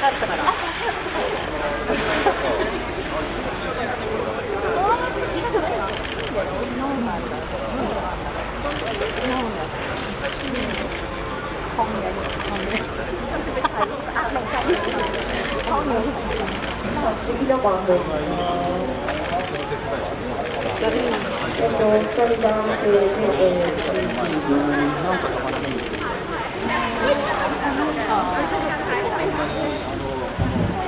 かったから。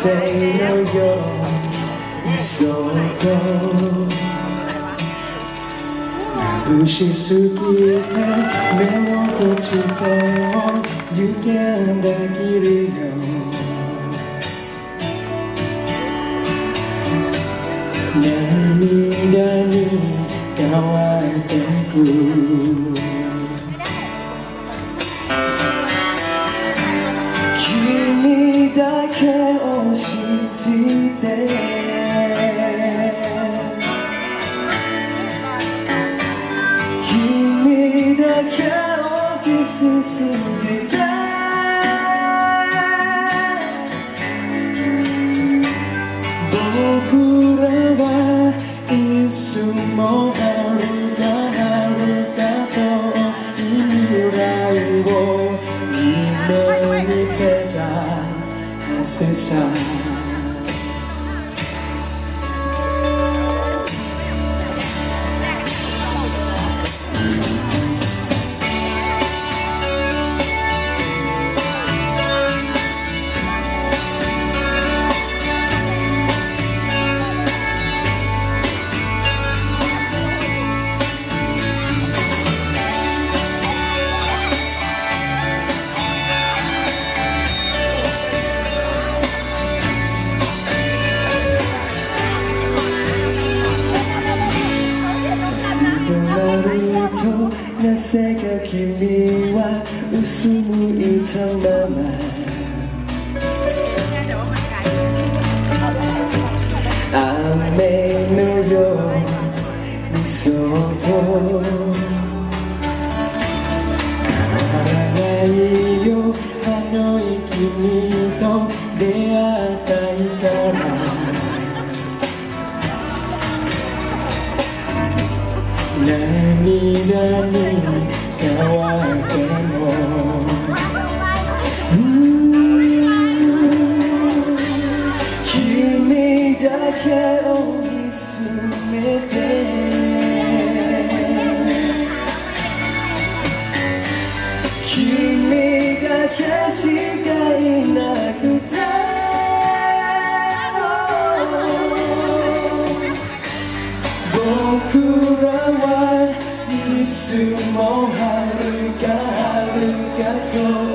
say no you're so cold しすぎて目を閉じて歪んだ霧が涙に乾いてく君だけをキスするで僕らはいつも遥か遥か遠い未来を夢見てたはずさ semua itu go.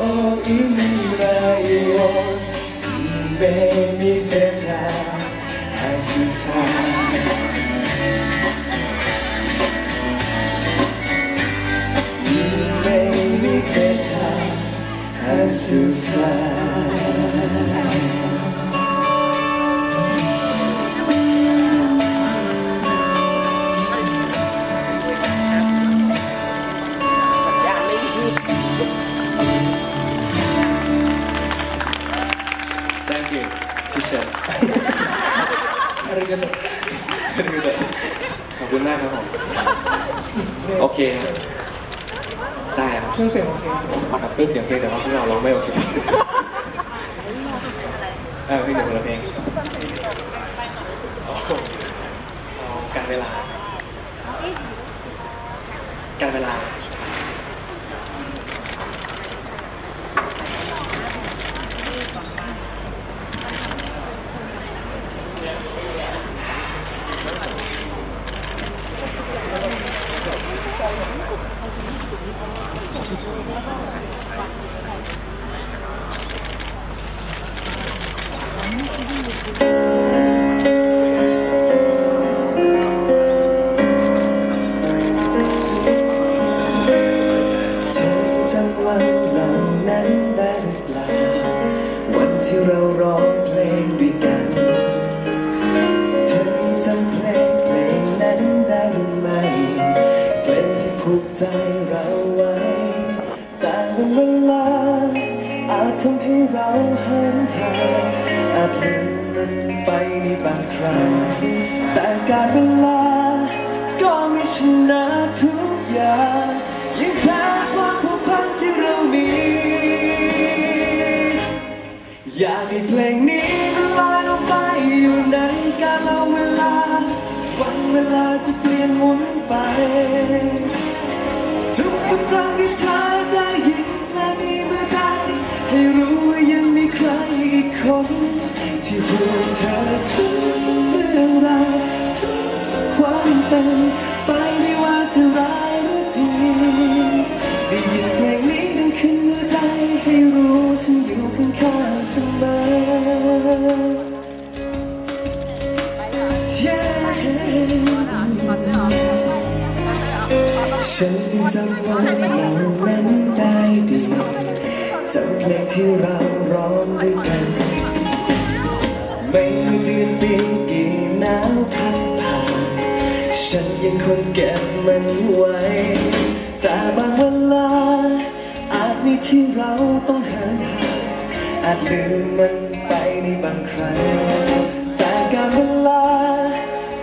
เครื่องเสียงเพลงแต่ว่าพวกเราร้องไม่โอเคเออเพลงเดียวคนละเพลงอ๋อเอาการเวลาการเวลา ใคร แต่การเวลา ก็ไม่ชนะทุกอย่างยังแพ้ความผูกพันที่เรามี อยากให้เพลงนี้ลอยลงไปอยู่ในกาลเวลา วันเวลาจะเปลี่ยนหมุนไป ทุกทุกครั้งที่เธอได้ยินเพลงนี้เมื่อใดให้รู้ว่ายังมีใครอีกคน ที่ห่วงเธอทุก เป็นไปไม่ว่าจะร้ายหรือดีได้ยินเพลงนี้ดังขึ้นเมื่อใดให้รู้ฉันอยู่ข้างๆเสมอ ฉันจำวันเรานั้นได้ดีจำเพลงที่เราร้องด้วยกัน ไม่ว่าเดือนปี คงเก็บมันไว้ แต่บางเวลา อาจมีที่เราต้องห่างหางอาจลืมมันไปในบางครั้ง แต่การเวลา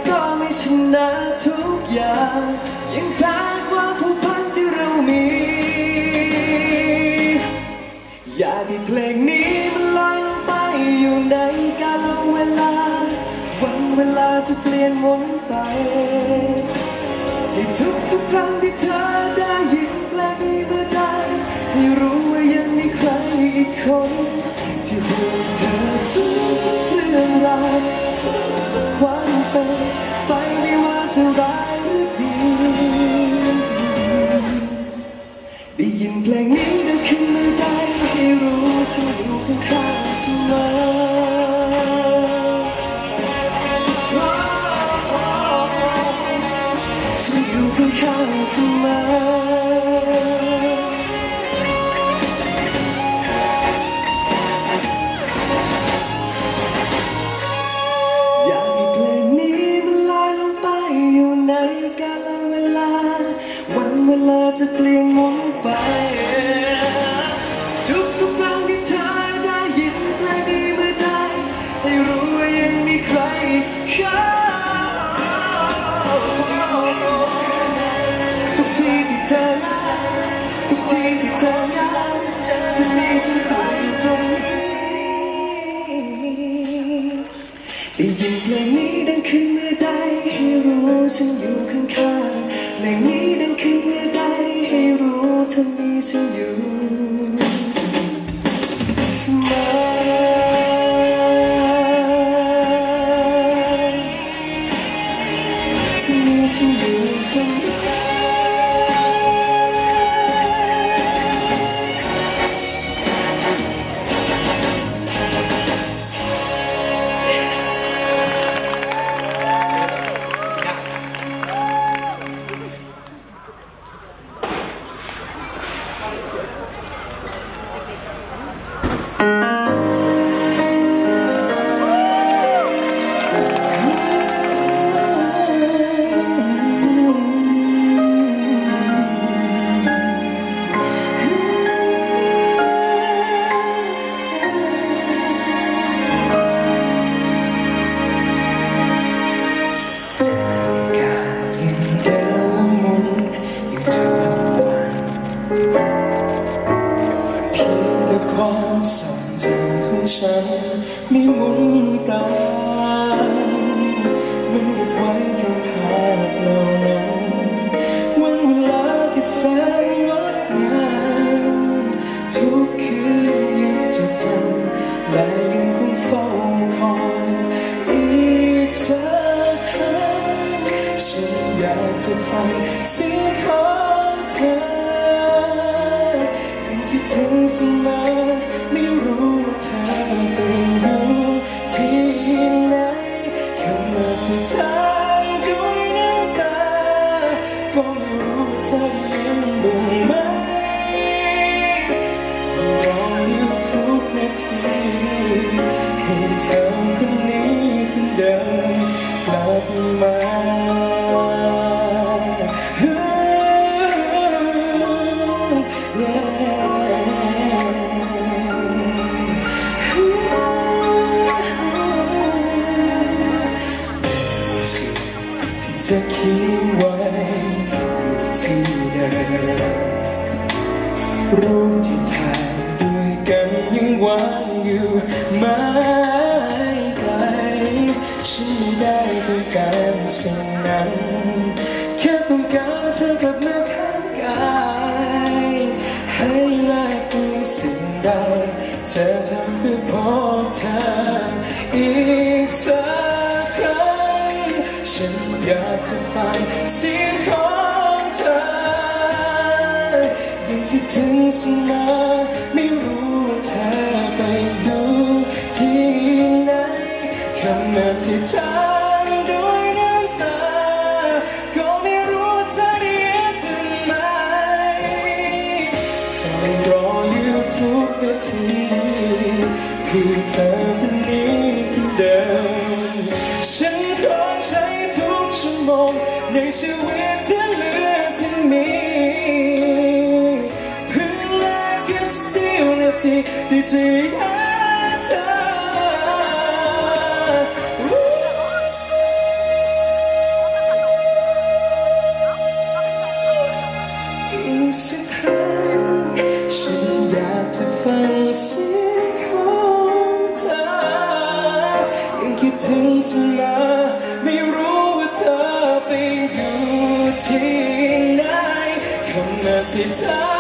ก็ไม่ชนะทุกอย่าง ยังแพ้ความผูกพันที่เรามี อยากให้เพลงนี้มันลอยลงไปอยู่ในกาลเวลา วันเวลาจะเปลี่ยนหมุนไป ก ได้ยินเพลงนี้ดังขึ้นเมื่อใดให้รู้ฉันอยู่ข้างๆเพลงนี้ดังขึ้นเมื่อใดให้รู้เธอมีฉันอยู่เสมอเธอมีฉันอยู่ ความทรงจำของฉันไม่หมุนตามมันเก็บไว้กับภาพเหล่านั้นวันเวลาที่แสนงดงามทุกคืนยังจดจำและยังคงเฝ้าคอยอีกสักครั้งฉันอยากจะฟังเสียงของเธอ ถึงเสมอไม่รู้ว่าเธอเป็นอยู่ที่ไหนคำว่าที่ทางด้วยน้ำตาก็ไม่รู้ว่าเธอยังบ่งไหมรออยู่ทุกนาทีให้เธอคนนี้คนเดิมกลับมา รูปที่ถ่ายด้วยกันยังวางอยู่ไม่ไกลฉันไม่ได้ต้องการสิ่งนั้น แค่ต้องการเธอกลับมาข้างกายให้แลกด้วยสิ่งใดเธอทำเพื่อพบเธออีกสักครั้งฉันอยากจะฟังเสียงของเธอ คิดถึงเสมอไม่รู้ว่าเธอไปอยู่ที่ไหนคำอธิษฐานด้วยน้ำตา ก็ไม่รู้ว่าเธอได้ยินหรือไม่เฝ้ารออยู่ทุกนาทีเพื่อเธอคนนี้คนเดิมฉันขอใช้ทุกชั่วโมงในชีวิตที่เหลือ ที่ที่ที่เธอสักครั้งฉันอยากจะฟังเสียงของเธอยังคิดถึงเสมอไม่รู้ว่าเธอไปอยู่ที่ไหนคำอธิษฐาน